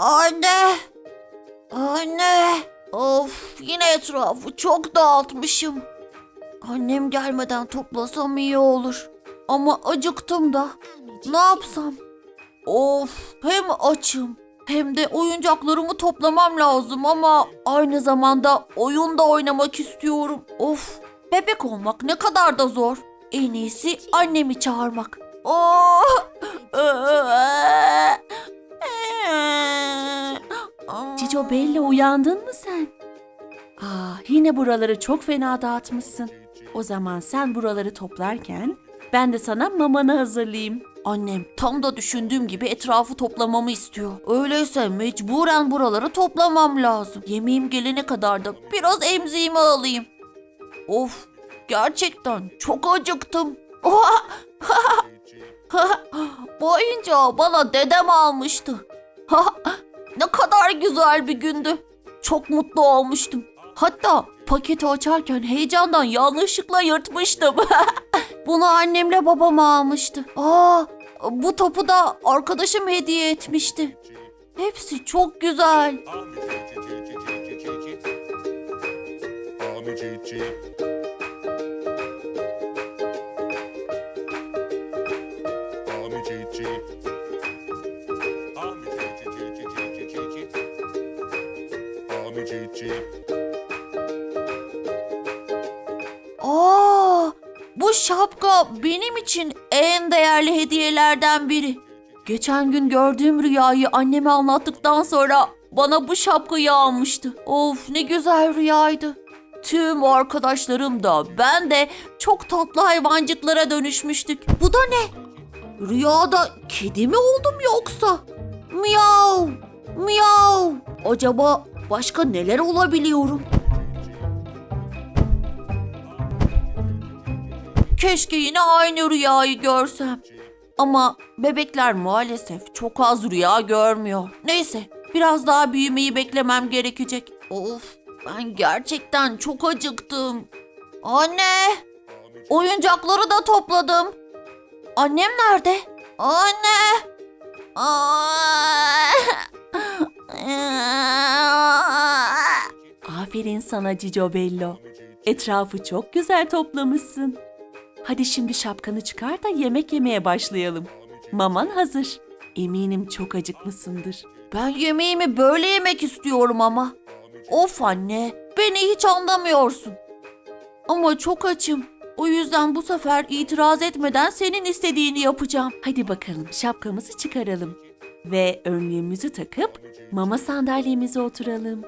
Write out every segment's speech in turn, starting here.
Anne. Anne. Of yine etrafı çok dağıtmışım. Annem gelmeden toplasam iyi olur. Ama acıktım da. Ne yapsam? Of hem açım hem de oyuncaklarımı toplamam lazım ama aynı zamanda oyun da oynamak istiyorum. Of bebek olmak ne kadar da zor. En iyisi annemi çağırmak. Oh! Cico Bello uyandın mı sen? Aa, yine buraları çok fena dağıtmışsın. O zaman sen buraları toplarken ben de sana mamanı hazırlayayım. Annem tam da düşündüğüm gibi etrafı toplamamı istiyor. Öyleyse mecburen buraları toplamam lazım. Yemeğim gelene kadar da biraz emziğimi alayım. Of gerçekten çok acıktım. Oha! Bu oyuncağı bana dedem almıştı. ne kadar güzel bir gündü. Çok mutlu olmuştum. Hatta paketi açarken heyecandan yanlışlıkla yırtmıştım. Bunu annemle babam almıştı. Aa, bu topu da arkadaşım hediye etmişti. Hepsi çok güzel. Şapka benim için en değerli hediyelerden biri. Geçen gün gördüğüm rüyayı anneme anlattıktan sonra bana bu şapkayı almıştı. Of ne güzel rüyaydı. Tüm arkadaşlarım da ben de çok tatlı hayvancıklara dönüşmüştük. Bu da ne? Rüyada kedi mi oldum yoksa? Miyav, miyav. Acaba başka neler olabiliyorum? Keşke yine aynı rüyayı görsem. Ama bebekler maalesef çok az rüya görmüyor. Neyse, biraz daha büyümeyi beklemem gerekecek. Of, ben gerçekten çok acıktım. Anne, oyuncakları da topladım. Annem nerede? Anne. Aferin sana Cico Bello. Etrafı çok güzel toplamışsın. Hadi şimdi şapkanı çıkar da yemek yemeye başlayalım. Maman hazır. Eminim çok acıkmışsındır. Ben yemeğimi böyle yemek istiyorum ama. Of anne, beni hiç anlamıyorsun. Ama çok açım. O yüzden bu sefer itiraz etmeden senin istediğini yapacağım. Hadi bakalım şapkamızı çıkaralım. Ve önlüğümüzü takıp mama sandalyemize oturalım.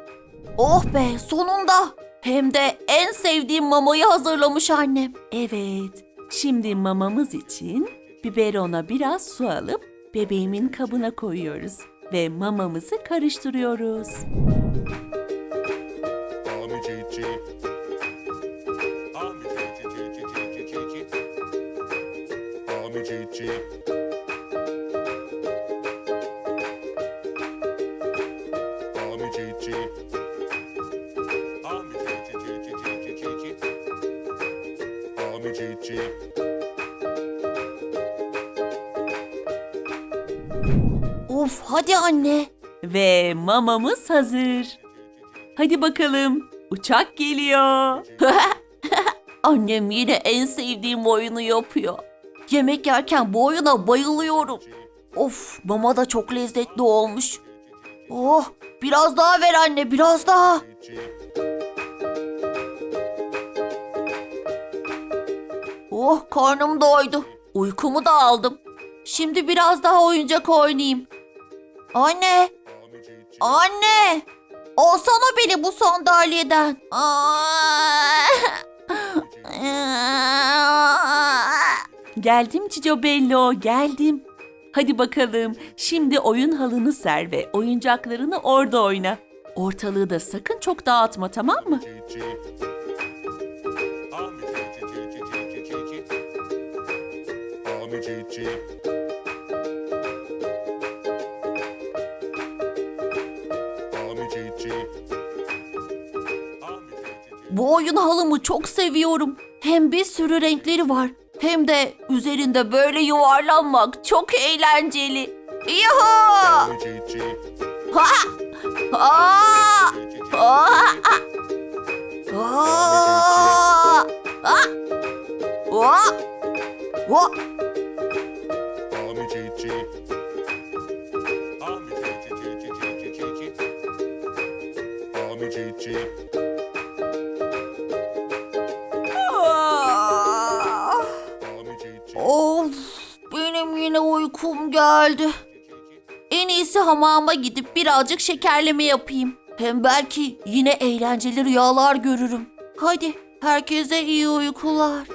Oh be, sonunda. Hem de en sevdiğim mamayı hazırlamış annem. Evet, şimdi mamamız için biberona biraz su alıp bebeğimin kabına koyuyoruz. Ve mamamızı karıştırıyoruz. Ami Of hadi anne. Ve mamamız hazır. Hadi bakalım, uçak geliyor. Annem yine en sevdiğim oyunu yapıyor. Yemek yerken bu oyuna bayılıyorum. Of mama da çok lezzetli olmuş. Oh biraz daha ver anne biraz daha. Oh karnım doydu. Uykumu da aldım. Şimdi biraz daha oyuncak oynayayım. Anne, anne. Alsana beni bu sandalyeden. Geldim Cico Bello, geldim. Hadi bakalım, şimdi oyun halını ser ve oyuncaklarını orada oyna. Ortalığı da sakın çok dağıtma tamam mı? Bu oyun halımı çok seviyorum. Hem bir sürü renkleri var. Hem de üzerinde böyle yuvarlanmak çok eğlenceli. Yuhu! Ha! Aa! Aa! Aa! Aa! Aa! Aa! Uykum geldi. En iyisi hamama gidip birazcık şekerleme yapayım. Hem belki yine eğlenceli rüyalar görürüm. Hadi, herkese iyi uykular.